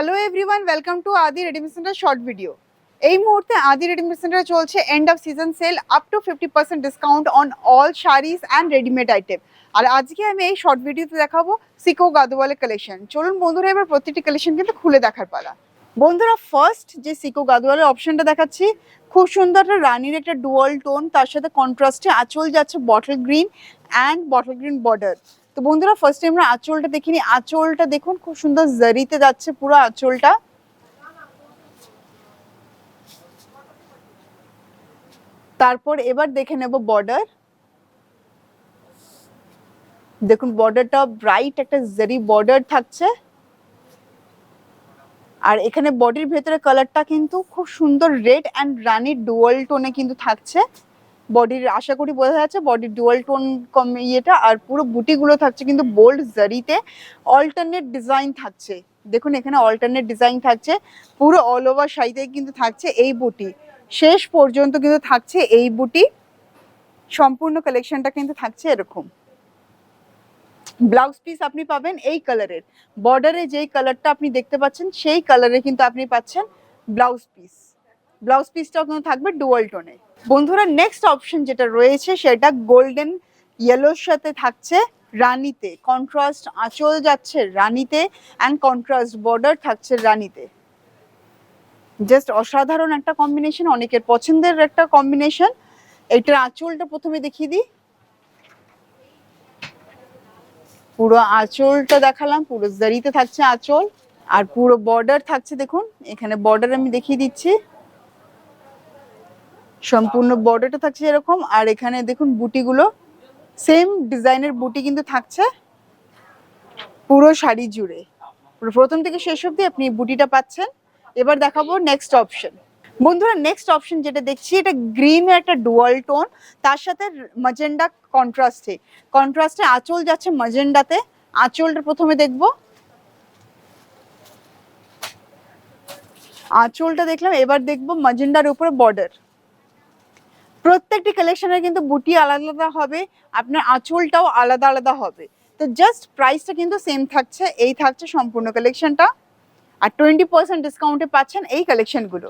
Hello everyone welcome to Adi readymade centre short video এই মুহূর্তে Adi readymade সেন্টারে চলছে end of season sale up to fifty percent discount on all saris and readymade item আর আজকে আমি এই short ভিডিওতে দেখাবো সিকো গাদোয়ালের কালেকশন চলুন বন্ধুরা, এবার প্রত্যেকটি কালেকশন কিন্তু খুলে দেখার পালা। বন্ধুরা ফার্স্ট যে সিকো গাদোয়ালের অপশনটা দেখাচ্ছি, খুব সুন্দর একটা রানির একটা ডুয়াল টোন তার সাথে কন্ট্রাস্টে আঁচল যাচ্ছে bottle green and bottle green border তো বন্ধুরা ফার্স্টে আমরা আঁচলটা দেখিনি। আঁচলটা দেখুন, খুব সুন্দর জারিতে যাচ্ছে পুরো আঁচলটা। তারপর এবার দেখে নেব বর্ডার দেখুন বর্ডারটা ব্রাইট একটা জারি বর্ডার থাকছে। আর এখানে বডির ভেতরে কালারটা কিন্তু খুব সুন্দর রেড অ্যান্ড রানি ডুয়াল টোনে কিন্তু থাকছে। বডির আশা করি বোঝা যাচ্ছে বডির ডুয়াল টোন কম ইয়েটা আর পুরো বুটিগুলো থাকছে কিন্তু বোল্ড জারিতে অল্টারনেট ডিজাইন থাকছে। দেখুন এখানে অল্টারনেট ডিজাইন থাকছে, পুরো অল ওভার শাড়িতে কিন্তু থাকছে এই বুটি। শেষ পর্যন্ত কিন্তু থাকছে এই বুটি। সম্পূর্ণ কালেকশনটা কিন্তু থাকছে এরকম। ব্লাউজ পিস আপনি পাবেন এই কালারের বর্ডারে যেই কালারটা আপনি দেখতে পাচ্ছেন, সেই কালারে কিন্তু আপনি পাচ্ছেন ব্লাউজ পিস ব্লাউজ পিসটাও কিন্তু থাকবে ডুয়াল টোনে বন্ধুরা নেক্সট অপশন যেটা রয়েছে সেটা গোল্ডেন ইয়েলোর সাথে থাকছে রানিতে। কন্ট্রাস্ট আঁচল যাচ্ছে রানিতে অ্যান্ড কন্ট্রাস্ট বর্ডার থাকছে রানিতে। জাস্ট অসাধারণ একটা কম্বিনেশন অনেকের পছন্দের একটা কম্বিনেশন এটার আঁচলটা প্রথমে দেখিয়ে দিই। পুরো আঁচলটা দেখালাম, পুরো জারিতে থাকছে আঁচল। আর পুরো বর্ডার থাকছে, দেখুন, এখানে বর্ডার আমি দেখিয়ে দিচ্ছি। সম্পূর্ণ বর্ডারটা থাকছে এরকম আর এখানে দেখুন বুটিগুলো সেম ডিজাইনের বুটি কিন্তু থাকছে পুরো শাড়ি জুড়ে। প্রথম থেকে শেষ অবধি আপনি বুটিটা পাচ্ছেন। এবার দেখাবো নেক্সট অপশন বন্ধুরা নেক্সট অপশন যেটা দেখছি এটা গ্রিনের একটা ডুয়াল টোন তার সাথে মাজেন্ডা কন্ট্রাস্টে কন্ট্রাস্টে আঁচল যাচ্ছে মাজেন্ডাতে আঁচলটা প্রথমে দেখব। আঁচলটা দেখলাম এবার দেখব মাজেন্ডার উপরে বর্ডার প্রত্যেকটি কালেকশনের কিন্তু বুটি আলাদা আলাদা হবে, আপনার আঁচলটাও আলাদা আলাদা হবে। তো জাস্ট প্রাইসটা কিন্তু সেম থাকছে, এই থাকছে সম্পূর্ণ কালেকশনটা আর টোয়েন্টি পার্সেন্ট ডিসকাউন্টে পাচ্ছেন এই কালেকশনগুলো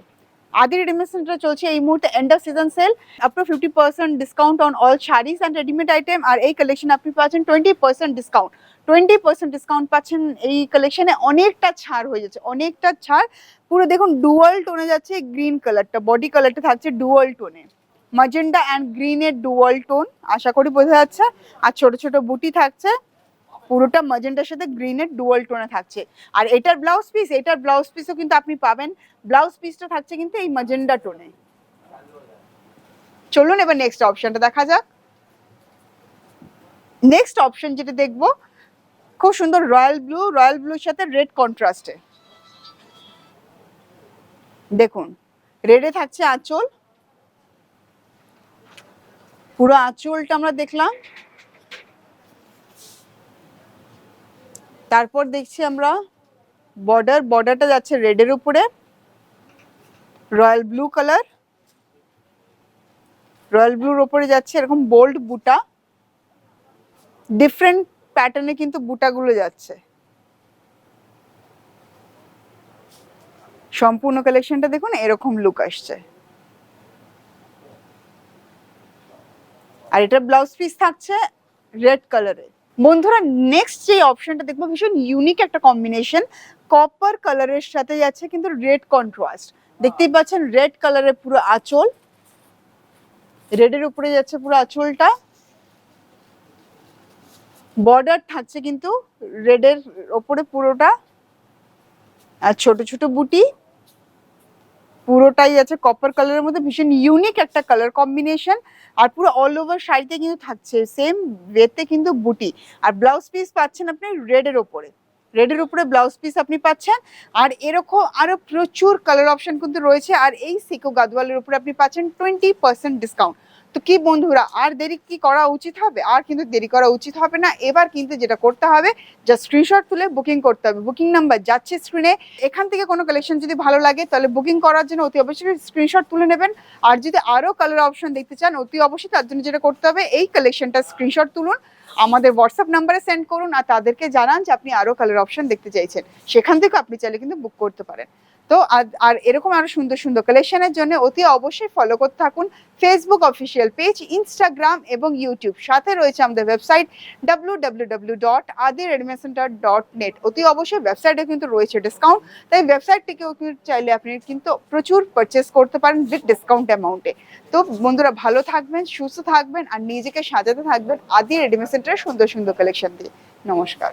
আদি রেডিমেড চলছে এই মুহূর্তে এন্ড অফ সিজন সেল আপনার fifty percent discount on all saris and readymade item আর এই কালেকশন আপনি পাচ্ছেন twenty percent discount twenty percent discount পাচ্ছেন এই কালেকশনে অনেকটা ছাড় হয়ে যাচ্ছে, অনেকটা ছাড়। পুরো দেখুন ডুয়াল টোনে যাচ্ছে গ্রিন কালারটা বডি কালারটা থাকছে ডুয়াল টোনে মাজেন্ডা অ্যান্ড গ্রিনের ডুয়াল টোন আশা করি বোঝা যাচ্ছে। আর ছোট ছোট বুটি থাকছে, পুরোটা মাজেন্টার সাথে গ্রিনের ডুয়াল টোনে থাকছে। আর এটার ব্লাউজ পিস এটার ব্লাউজ পিসও কিন্তু আপনি পাবেন। ব্লাউজ পিসটা থাকছে কিন্তু এই মাজেন্ডা টোনে চলুন এবার নেক্সট অপশনটা দেখা যাক। নেক্সট অপশন যেটা দেখব, খুব সুন্দর রয়্যাল ব্লু রয়্যাল ব্লুর সাথে রেড কন্ট্রাস্টে দেখুন রেডে থাকছে আঁচল পুরো আঁচলটা আমরা দেখলাম। তারপর দেখছি আমরা বর্ডার বর্ডারটা যাচ্ছে রেডের উপরে। রয়্যাল ব্লু কালার রয়্যাল ব্লুর ওপরে যাচ্ছে এরকম বোল্ড বুটা। ডিফারেন্ট প্যাটার্নে কিন্তু বুটাগুলো যাচ্ছে। সম্পূর্ণ কালেকশনটা দেখুন, এরকম লুক আসছে। আর এটা ব্লাউজ পিস থাকছে রেড কালারের বন্ধুরা নেক্সট যে অপশনটা দেখব, ভীষণ ইউনিক একটা কম্বিনেশন কপার কালারের সাথে যাচ্ছে কিন্তু রেড কন্ট্রাস্ট দেখতেই পাচ্ছেন রেড কালারের পুরো আঁচল। রেডের উপরে যাচ্ছে পুরো আঁচলটা। বর্ডার থাকছে কিন্তু রেডের ওপরে পুরোটা। আর ছোট ছোট বুটি। পুরোটাই আছে কপার কালারের মধ্যে, ভীষণ ইউনিক একটা কালার কম্বিনেশন আর পুরো অল ওভার শাড়িতে কিন্তু থাকছে সেম ওয়েতে কিন্তু বুটি। আর ব্লাউজ পিস পাচ্ছেন আপনি রেডের ওপরে। রেডের উপরে ব্লাউজ পিস আপনি পাচ্ছেন। আর এরকম আরও প্রচুর কালার অপশন কিন্তু রয়েছে। আর এই সিকো গাদওয়ালের উপরে আপনি পাচ্ছেন টোয়েন্টি পার্সেন্ট ডিসকাউন্ট তো কি বন্ধুরা, আর দেরি কি করা উচিত হবে? আর কিন্তু দেরি করা উচিত হবে না। এবার কিন্তু যেটা করতে হবে যা স্ক্রিনশট তুলে বুকিং করতে হবে। বুকিং নাম্বার যাচ্ছে স্ক্রিনে এখান থেকে কোনো কালেকশন যদি ভালো লাগে, তাহলে বুকিং করার জন্য অতি অবশ্যই স্ক্রিনশট তুলে নেবেন। আর যদি আরও কালার অপশন দেখতে চান, অতি অবশ্যই তার জন্য যেটা করতে হবে, এই কালেকশনটা স্ক্রিনশট তুলুন। আমাদের হোয়াটসঅ্যাপ নাম্বারে সেন্ড করুন আর তাদেরকে জানান যে আপনি আরও কালার অপশন দেখতে চাইছেন। সেখান থেকে আপনি চাইলে কিন্তু বুক করতে পারেন। তো আর- এরকম আরও সুন্দর সুন্দর কালেকশনের জন্য অতি অবশ্যই ফলো করতে থাকুন ফেসবুক অফিসিয়াল পেজ ইনস্টাগ্রাম এবং ইউটিউব সাথে রয়েছে আমাদের website W dot dot net অতি অবশ্যই ওয়েবসাইটে কিন্তু রয়েছে ডিসকাউন্ট তাই ওয়েবসাইট থেকেও কিন্তু চাইলে আপনি কিন্তু প্রচুর পারচেস করতে পারেন উইথ ডিসকাউন্ট অ্যামাউন্টে তো বন্ধুরা ভালো থাকবেন, সুস্থ থাকবেন আর নিজেকে সাজাতে থাকবেন আদি রেডিমেড সেন্টারের সুন্দর সুন্দর কালেকশন দিয়ে। নমস্কার।